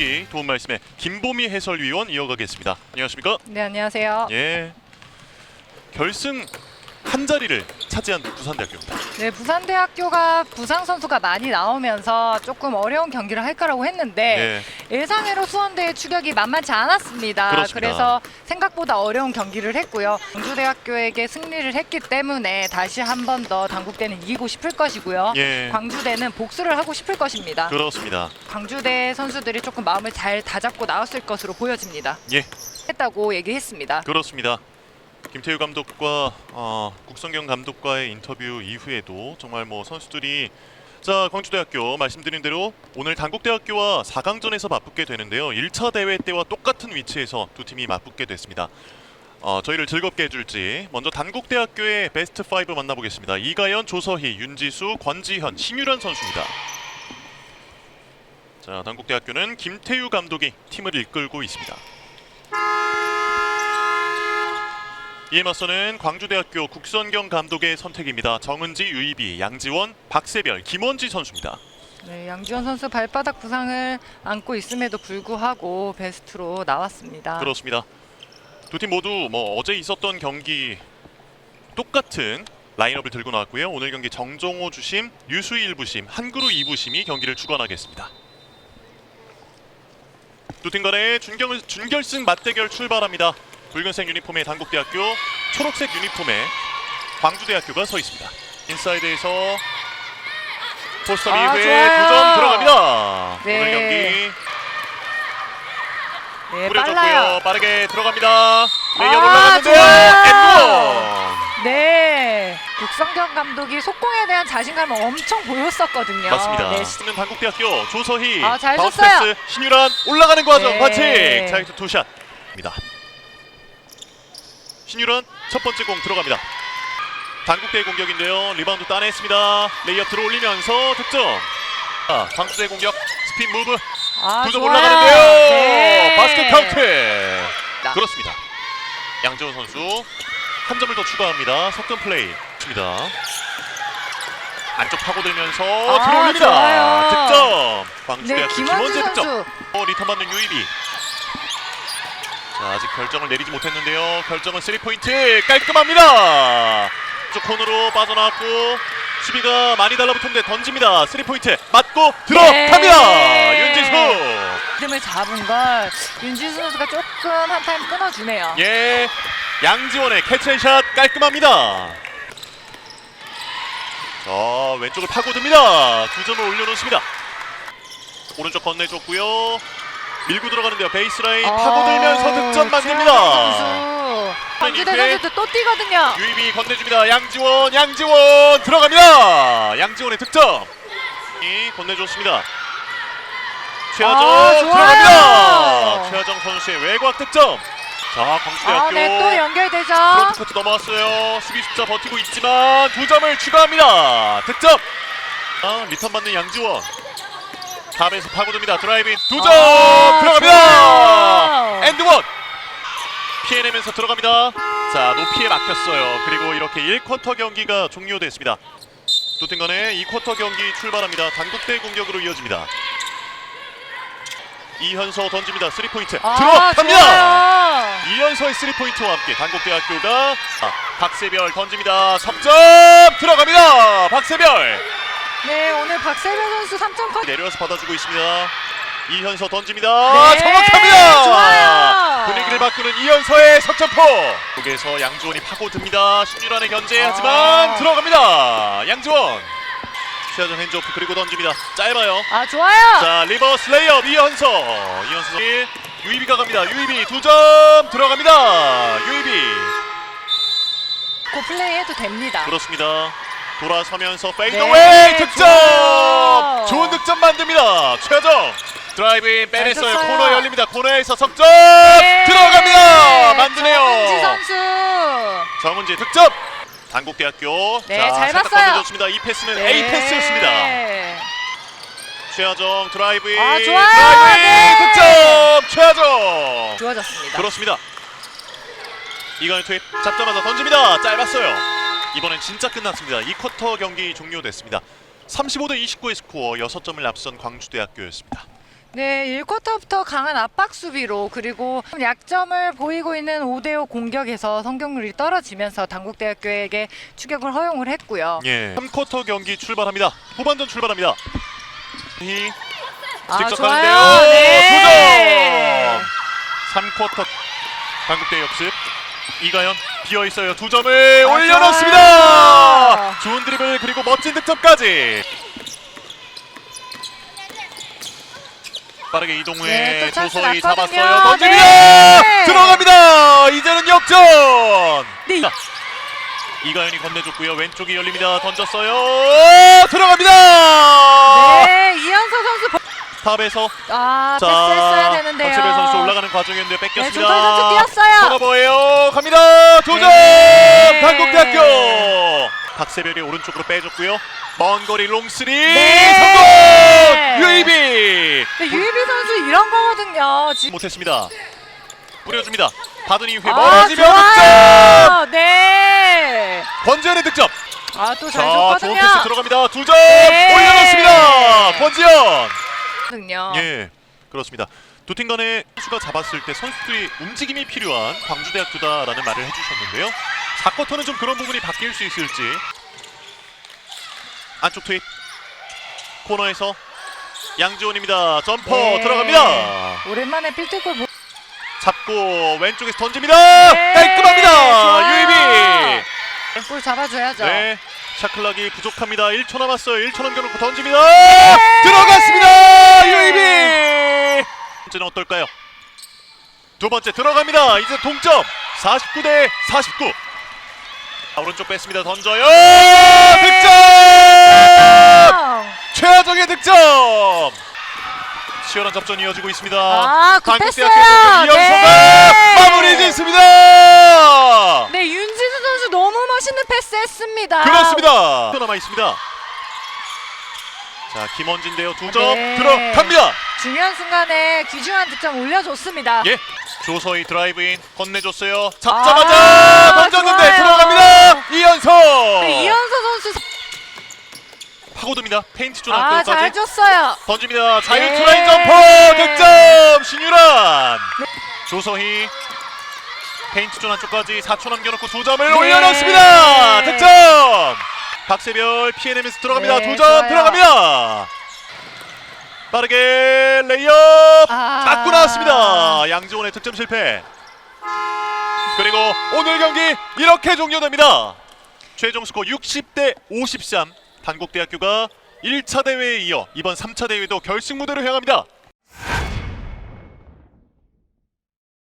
경기 도움 말씀에 김보미 해설위원 이어가겠습니다. 안녕하십니까? 네 안녕하세요. 예. 결승 한 자리를 차지한 부산대학교입니다. 네 부산대학교가 부상 선수가 많이 나오면서 조금 어려운 경기를 할 거라고 했는데 예. 예상외로 수원대의 추격이 만만치 않았습니다. 그렇습니다. 래서 생각보다 어려운 경기를 했고요. 광주대학교에게 승리를 했기 때문에 다시 한 번 더 당국대는 이기고 싶을 것이고요. 예. 광주대는 복수를 하고 싶을 것입니다. 그렇습니다. 광주대 선수들이 조금 마음을 잘 다잡고 나왔을 것으로 보여집니다. 예. 했다고 얘기했습니다. 그렇습니다. 김태우 감독과 어, 국성경 감독과의 인터뷰 이후에도 정말 뭐 선수들이 자 광주대학교 말씀드린 대로 오늘 단국대학교와 4강전에서 맞붙게 되는데요. 1차 대회 때와 똑같은 위치에서 두 팀이 맞붙게 됐습니다. 어, 저희를 즐겁게 해줄지 먼저 단국대학교의 베스트 5 만나보겠습니다. 이가연, 조서희, 윤지수, 권지현, 신유란 선수입니다. 자 단국대학교는 김태우 감독이 팀을 이끌고 있습니다. 이에 맞서는 광주대학교 국선경 감독의 선택입니다. 정은지, 유이비, 양지원, 박세별, 김원지 선수입니다. 네, 양지원 선수 발바닥 부상을 안고 있음에도 불구하고 베스트로 나왔습니다. 그렇습니다. 두 팀 모두 뭐 어제 있었던 경기 똑같은 라인업을 들고 나왔고요. 오늘 경기 정정호 주심, 유수 1부심, 한그루 2부심이 경기를 주관하겠습니다. 두 팀 간의 준결, 준결승 맞대결 출발합니다. 붉은색 유니폼의 단국대학교, 초록색 유니폼의 광주대학교가 서 있습니다. 인사이드에서 포스터 아, 이후에 좋아요. 2점 들어갑니다. 네. 오늘 경기 네, 뿌려졌고요. 빨라요. 빠르게 들어갑니다. 레이업 아, 올라갔는데요. 좋아요. 엔드원. 네, 국성경 감독이 속공에 대한 자신감을 엄청 보였었거든요. 맞습니다. 네, 시즌은 단국대학교 조서희 아, 잘 바운스 쳤어요. 패스 신유란 올라가는 과정 네. 반칙 자이트 투샷입니다. 신유란 첫 번째 공 들어갑니다. 단국대의 공격인데요. 리바운드 따냈습니다. 레이업 들어올리면서 득점. 자, 광주대 공격 스핀 무브 아, 두점 좋아요. 올라가는데요. 네. 바스켓 카운트. 나. 그렇습니다. 양재원 선수 한 점을 더 추가합니다. 석점 플레이. 습니다 안쪽 파고들면서 아, 들어올립니다. 좋아요. 득점. 네, 광주대학교 김원주 김원재 득점. 어, 리턴 받는 유이비. 자, 아직 결정을 내리지 못했는데요. 결정은 3포인트 깔끔합니다. 쪽 코너로 빠져나왔고 수비가 많이 달라붙었는데 던집니다. 3포인트 맞고 들어갑니다. 네. 윤지수. 리듬을 잡은 걸 윤지수 선수가 조금 한 타임 끊어주네요. 예, 양지원의 캐치샷 깔끔합니다. 자, 왼쪽을 파고듭니다. 두 점을 올려놓습니다. 오른쪽 건네줬고요. 밀고 들어가는데요. 베이스라인 파고들면서 아, 득점 최하정 만듭니다. 선수. 광주대 이후에 선수들 또 뛰거든요. 유입이 건네줍니다. 양지원, 양지원 들어갑니다. 양지원의 득점. 이 건네줬습니다. 최하정 아. 들어갑니다. 최하정 선수의 외곽 득점. 자, 광주대학교 아, 네, 또 연결되죠. 프론트 코트 넘어왔어요. 수비 숫자 버티고 있지만 두 점을 추가합니다. 득점. 아, 리턴 받는 양지원. 탑에서 파고듭니다. 드라이빙 두점 아, 들어갑니다. 좋아요. 엔드원. 피해내면서 들어갑니다. 자, 높이에 막혔어요. 그리고 이렇게 1쿼터 경기가 종료됐습니다. 두팀 간의 2쿼터 경기 출발합니다. 단국대 공격으로 이어집니다. 이현서 던집니다. 3포인트. 아, 들어갑니다. 좋아요. 이현서의 3포인트와 함께 단국대학교가 아, 박세별 던집니다. 석점 들어갑니다. 박세별 네, 오늘 박세별 선수 3점 컷. 내려와서 받아주고 있습니다. 이현서 던집니다. 네, 정확합니다. 좋아요. 분위기를 바꾸는 이현서의 석점포. 쪽에서 양지원이 파고듭니다. 신유란의 견제 하지만 아. 들어갑니다. 양지원. 최하정 핸즈오프 그리고 던집니다. 짧아요. 아, 좋아요. 자 리버스 레이업 이현서. 이현서 유이비가 갑니다. 유이비 두 점 들어갑니다. 유이비. 고 플레이 해도 됩니다. 그렇습니다. 돌아서면서 페이드웨이 네, 득점! 좋아요. 좋은 득점 만듭니다. 최정 드라이브인 빼냈어요. 쳤어요. 코너 열립니다. 코너에서 석점 네. 들어갑니다. 만드네요. 정은지 선수. 정은지 득점. 단국대학교 네, 자, 잘 살짝 봤어요. 건네줬습니다. 이 패스는 A 패스였습니다. 네. 최하정 드라이브인 아, 좋아요. 드라이브인 네. 득점 최하정 좋아졌습니다. 그렇습니다. 이건의 투입 잡자마자 던집니다. 짧았어요. 이번엔 진짜 끝났습니다. 이 쿼터 경기 종료됐습니다. 35대 29의 스코어 6점을 앞선 광주대학교였습니다. 네, 1쿼터부터 강한 압박 수비로 그리고 약점을 보이고 있는 5대5 공격에서 성공률이 떨어지면서 당국대학교에게 추격을 허용을 했고요. 예. 3쿼터 경기 출발합니다. 후반전 출발합니다. 이 아, 직접 좋아요. 가는데요. 네. 두 점. 3쿼터 강국대 역습. 이가연 비어 있어요. 두 점을 아, 올려놓습니다. 좋아요. 좋은 드리블 그리고 멋진 득점까지. 빠르게 이동해 네, 났거든요. 잡았어요. 던집니다. 네. 들어갑니다. 이제는 역전. 네. 자, 이가연이 건네줬고요. 왼쪽이 열립니다. 던졌어요. 들어갑니다. 탑에서 아, 자, 패스했어야 되는데요. 박세별 선수 올라가는 과정이었는데 네, 뺏겼습니다. 조설 선수 뛰었어요. 턴오버예요. 갑니다. 두 점. 네. 한국대학교. 박세별이 오른쪽으로 빼줬고요. 먼 거리 롱스리 네. 성공. 유이비 네, 유희비 선수 이런 거거든요. 지금 못했습니다. 뿌려줍니다. 받은 이후에 아, 멀어지면 득점. 좋아요. 네. 권지현의 득점. 아, 또 잘 자, 좋은 패스 줬거든요. 들어갑니다. 두 점 네. 올려놓습니다. 권지현. 거든요. 예, 그렇습니다. 두 팀 간의 선수가 잡았을 때 선수들이 움직임이 필요한 광주대학교다라는 말을 해주셨는데요. 4쿼터는 좀 그런 부분이 바뀔 수 있을지. 안쪽 투입 코너에서 양지원입니다. 점퍼 네. 들어갑니다. 오랜만에 필드골 보... 잡고 왼쪽에서 던집니다. 네, 깔끔합니다. 유이비. 골 잡아줘야죠. 네. 샤클락이 부족합니다. 1초 남았어요. 1초 남겨놓고 던집니다. 네. 유이비. 번째는 어떨까요? 두 번째 들어갑니다. 이제 동점. 49 대 49. 아, 오른쪽 뺐습니다. 던져요. 득점. 최하정의 득점. 치열한 접전 이어지고 있습니다. 아, 급했어요. 한국대학교에서 이연소가 네. 마무리 짓습니다. 네, 윤지수 선수 너무 멋있는 패스했습니다. 그렇습니다. 또 남아 있습니다. 자, 김원진데요. 두 점 네. 들어갑니다. 중요한 순간에 귀중한 득점 올려줬습니다. 예. 조서희 드라이브인 건네줬어요. 잡자마자 아, 던졌는데 좋아요. 들어갑니다. 이연서. 네, 이현서 선수 파고듭니다. 페인트 존 아, 안쪽까지 잘 줬어요. 던집니다. 자유 네. 트라인 점퍼 득점 신유란. 네. 조서희 페인트 존 안쪽까지 4초 남겨놓고 두 점을 네. 올려놓습니다. 득점. 박세별 피해내면서 들어갑니다. 네, 두 점. 들어갑니다. 빠르게 레이업 아. 맞고 나왔습니다. 양지원의 득점 실패. 그리고 오늘 경기 이렇게 종료됩니다. 최종 스코어 60대 53. 단국대학교가 1차 대회에 이어 이번 3차 대회도 결승 무대로 향합니다.